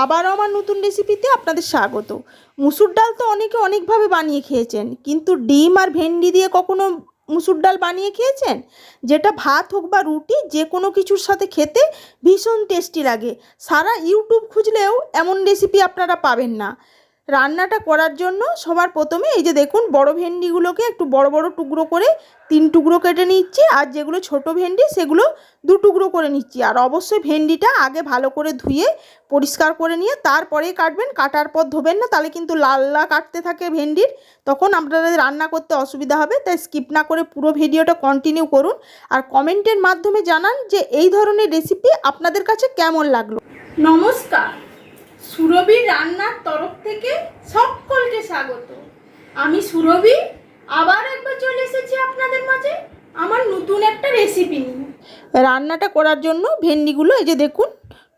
আবারও আমার নতুন রেসিপিতে আপনাদের স্বাগত। মুসুর ডাল তো অনেকে অনেকভাবে বানিয়ে খেয়েছেন, কিন্তু ডিম আর ভেন্ডি দিয়ে কখনো মুসুর ডাল বানিয়ে খেয়েছেন? যেটা ভাত হোক বা রুটি যে কোনো কিছুর সাথে খেতে ভীষণ টেস্টি লাগে। সারা ইউটিউব খুঁজলেও এমন রেসিপি আপনারা পাবেন না। রান্নাটা করার জন্য সবার প্রথমে এই যে দেখুন বড় ভেন্ডিগুলোকে একটু বড় বড় টুকরো করে তিন টুকরো কেটে নিচ্ছি, আর যেগুলো ছোট ভেন্ডি সেগুলো দু টুকরো করে নিচ্ছি। আর অবশ্যই ভেন্ডিটা আগে ভালো করে ধুয়ে পরিষ্কার করে নিয়ে তারপরে কাটবেন। কাটার পর ধোবেন না, তাহলে কিন্তু লাল লাল কাটতে থাকে ভেন্ডির। তখন আপনাদের রান্না করতে অসুবিধা হবে, তাই স্কিপ না করে পুরো ভিডিওটা কন্টিনিউ করুন। আর কমেন্টের মাধ্যমে জানান যে এই ধরনের রেসিপি আপনাদের কাছে কেমন লাগল। নমস্কার। সুরভি রান্নার তরফ থেকে সকলকে স্বাগত। আমি সুরভি, আবার একবার চলে এসেছি আপনাদের মাঝে আমার নতুন একটা রেসিপি নিয়ে। রান্নাটা করার জন্য ভেন্ডিগুলো এই যে দেখুন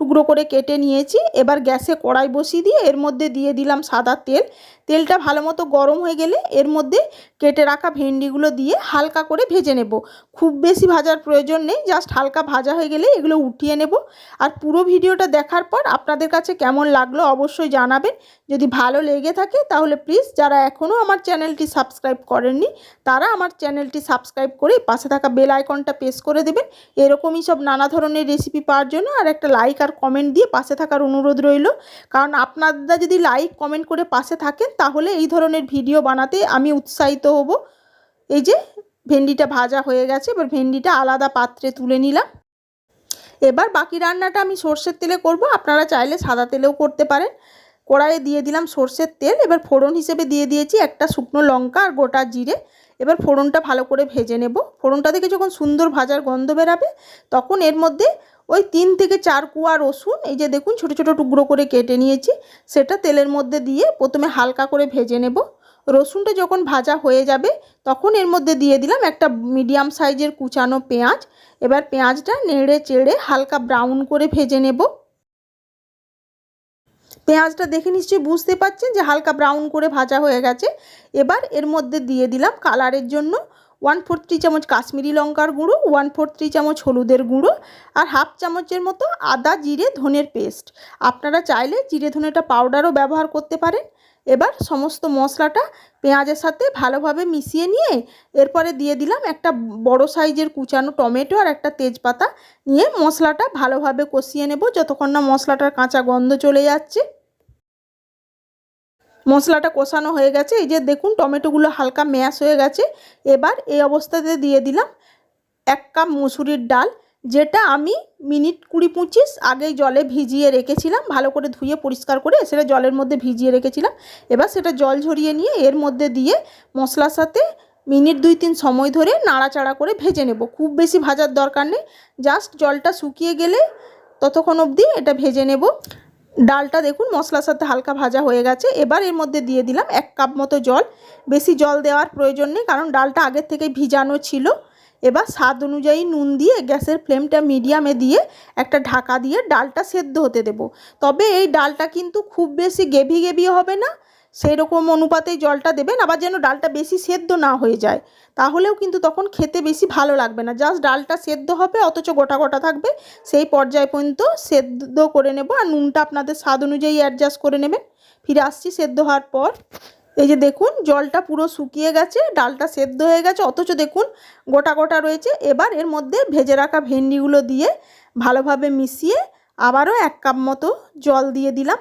টুকরো করে কেটে নিয়েছি। এবার গ্যাসে কড়াই বসিয়ে দিয়ে এর মধ্যে দিয়ে দিলাম সাদা তেল। তেলটা ভালো মতো গরম হয়ে গেলে এর মধ্যে কেটে রাখা ভেন্ডিগুলো দিয়ে হালকা করে ভেজে নেব। খুব বেশি ভাজার প্রয়োজন নেই, জাস্ট হালকা ভাজা হয়ে গেলে এগুলো উঠিয়ে নেব। আর পুরো ভিডিওটা দেখার পর আপনাদের কাছে কেমন লাগল অবশ্যই জানাবেন। যদি ভালো লেগে থাকে তাহলে প্লিজ যারা এখনও আমার চ্যানেলটি সাবস্ক্রাইব করেননি, তারা আমার চ্যানেলটি সাবস্ক্রাইব করে পাশে থাকা বেল আইকনটা প্রেস করে দেবেন। এরকমই সব নানা ধরনের রেসিপি পাওয়ার জন্য আর একটা লাইক আর কমেন্ট দিয়ে পাশে থাকার অনুরোধ রইল। কারণ আপনারা যদি লাইক কমেন্ট করে পাশে থাকেন, তাহলে এই ধরনের ভিডিও বানাতে আমি উৎসাহিত হব। এই যে, ভেন্ডিটা ভাজা হয়ে গেছে, এবার ভেন্ডিটা আলাদা পাত্রে তুলে নিলাম। এবার বাকি রান্নাটা আমি সর্ষের তেলে করব। আপনারা চাইলে সাদা তেলেও করতে পারেন। কড়াইয়ে দিয়ে দিলাম সর্ষের তেল। এবার ফোড়ন হিসেবে দিয়ে দিয়েছি একটা শুকনো লঙ্কা আর গোটা জিরে। এবার ফোড়নটা ভালো করে ভেজে নেব। ফোড়নটা থেকে যখন সুন্দর ভাজার গন্ধ বেরাবে, তখন এর মধ্যে ওই তিন থেকে চার কুয়া রসুন, এই যে দেখুন ছোটো ছোটো টুকরো করে কেটে নিয়েছি, সেটা তেলের মধ্যে দিয়ে প্রথমে হালকা করে ভেজে নেব। রসুনটা যখন ভাজা হয়ে যাবে, তখন এর মধ্যে দিয়ে দিলাম একটা মিডিয়াম সাইজের কুচানো পেঁয়াজ। এবার পেঁয়াজটা নেড়ে চেড়ে হালকা ব্রাউন করে ভেজে নেব। পেঁয়াজটা দেখে নিশ্চয়ই বুঝতে পারছেন যে হালকা ব্রাউন করে ভাজা হয়ে গেছে। এবার এর মধ্যে দিয়ে দিলাম কালারের জন্য ওয়ান ফোর থ্রি চামচ কাশ্মীরি লঙ্কার গুঁড়ো ওয়ান ফোর থ্রি চামচ হলুদের গুঁড়ো আর হাফ চামচের মতো আদা, জিরে, ধনের পেস্ট। আপনারা চাইলে জিরে, ধনেটা পাউডারও ব্যবহার করতে পারেন। এবার সমস্ত মশলাটা পেঁয়াজের সাথে ভালোভাবে মিশিয়ে নিয়ে এরপরে দিয়ে দিলাম একটা বড় সাইজের কুচানো টমেটো আর একটা তেজপাতা। নিয়ে মশলাটা ভালোভাবে কষিয়ে নেব, যতক্ষণ না মশলাটার কাঁচা গন্ধ চলে যাচ্ছে। মশলাটা কষানো হয়ে গেছে। এই যে দেখুন, টমেটোগুলো হালকা ম্যাশ হয়ে গেছে। এবার এই অবস্থাতে দিয়ে দিলাম এক কাপ মুসুরির ডাল, যেটা আমি মিনিট কুড়ি পঁচিশ আগেই জলে ভিজিয়ে রেখেছিলাম। ভালো করে ধুয়ে পরিষ্কার করে সেটা জলের মধ্যে ভিজিয়ে রেখেছিলাম। এবার সেটা জল ঝরিয়ে নিয়ে এর মধ্যে দিয়ে মশলার সাথে মিনিট দুই তিন সময় ধরে নাড়াচাড়া করে ভেজে নেব। খুব বেশি ভাজার দরকার নেই। জাস্ট জলটা শুকিয়ে গেলে ততক্ষণ অবধি এটা ভেজে নেব। ডালটা দেখুন, মশলার সাথে হালকা ভাজা হয়ে গেছে। এবার এর মধ্যে দিয়ে দিলাম এক কাপ মতো জল। বেশি জল দেওয়ার প্রয়োজন নেই, কারণ ডালটা আগের থেকে ভিজানো ছিল। এবার স্বাদ অনুযায়ী নুন দিয়ে গ্যাসের ফ্লেমটা মিডিয়ামে দিয়ে একটা ঢাকা দিয়ে ডালটা সেদ্ধ হতে দেব। তবে এই ডালটা কিন্তু খুব বেশি গেভি গেভি হবে না সেই রকম অনুপাতেই জলটা দেবেন, আবার যেন ডালটা বেশি সেদ্ধ না হয়ে যায়। তাহলেও কিন্তু তখন খেতে বেশি ভালো লাগবে না। জাস্ট ডালটা সেদ্ধ হবে, অথচ গোটা গোটা থাকবে, সেই পর্যায় পর্যন্ত সেদ্ধ করে নেব। আর নুনটা আপনাদের স্বাদ অনুযায়ী অ্যাডজাস্ট করে নেবেন। ফিরে আসছি সেদ্ধ হওয়ার পর। এই যে দেখুন, জলটা পুরো শুকিয়ে গেছে, ডালটা সেদ্ধ হয়ে গেছে, অথচ দেখুন গোটা গোটা রয়েছে। এবার এর মধ্যে ভেজে রাখা ভেন্ডিগুলো দিয়ে ভালোভাবে মিশিয়ে আবারও এক কাপ মতো জল দিয়ে দিলাম।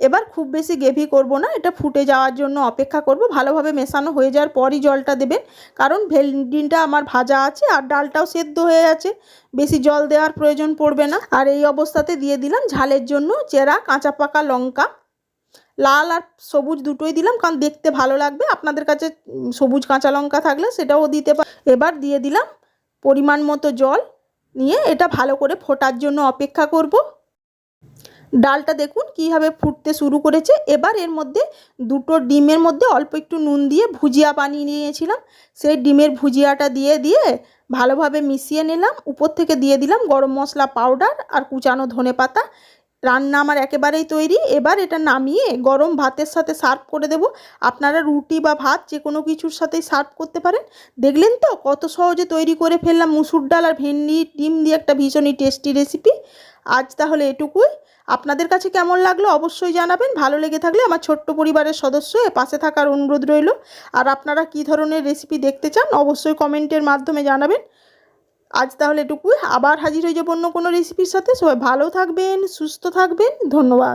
এবার খুব বেশি গ্রেভি করব না, এটা ফুটে যাওয়ার জন্য অপেক্ষা করব, ভালোভাবে মেশানো হয়ে যাওয়ার পরই জলটা দেবেন। কারণ ভেন্ডিটা আমার ভাজা আছে আর ডালটাও সেদ্ধ হয়ে আছে বেশি জল দেওয়ার প্রয়োজন পড়বে না। আর এই অবস্থাতে দিয়ে দিলাম ঝালের জন্য চেরা, কাঁচা পাকা লঙ্কা। লাল আর সবুজ দুটোই দিলাম, কারণ দেখতে ভালো লাগবে। আপনাদের কাছে সবুজ কাঁচা লঙ্কা থাকলে সেটাও দিতে পার এবার দিয়ে দিলাম পরিমাণ মতো জল নিয়ে এটা ভালো করে ফোটার জন্য অপেক্ষা করব। ডালটা দেখুন কীভাবে ফুটতে শুরু করেছে। এবার এর মধ্যে দুটো ডিমের মধ্যে অল্প একটু নুন দিয়ে ভুজিয়া বানিয়ে নিয়েছিলাম। সেই ডিমের ভুজিয়াটা দিয়ে দিয়ে ভালোভাবে মিশিয়ে নিলাম। উপর থেকে দিয়ে দিলাম গরম মশলা পাউডার আর কুচানো ধনে পাতা। রান্না আমার একেবারেই তৈরি। এবার এটা নামিয়ে গরম ভাতের সাথে সার্ভ করে দেব। আপনারা রুটি বা ভাত যে কোনো কিছুর সাথেই সার্ভ করতে পারেন। দেখলেন তো কত সহজে তৈরি করে ফেললাম। মুসুর ডাল আর ভেন্ডি, ডিম দিয়ে একটা ভীষণই টেস্টি রেসিপি। আজ তাহলে এটুকুই। আপনাদের কাছে কেমন লাগল অবশ্যই জানাবেন। ভালো লেগে থাকলে আমার ছোট্ট পরিবারের সদস্য এ পাশে থাকার অনুরোধ রইল। আর আপনারা কি ধরনের রেসিপি দেখতে চান অবশ্যই কমেন্টের মাধ্যমে জানাবেন। আজ তাহলে এটুকুই। আবার হাজির হয়ে যাব অন্য কোনো রেসিপির সাথে। সবাই ভালো থাকবেন, সুস্থ থাকবেন। ধন্যবাদ।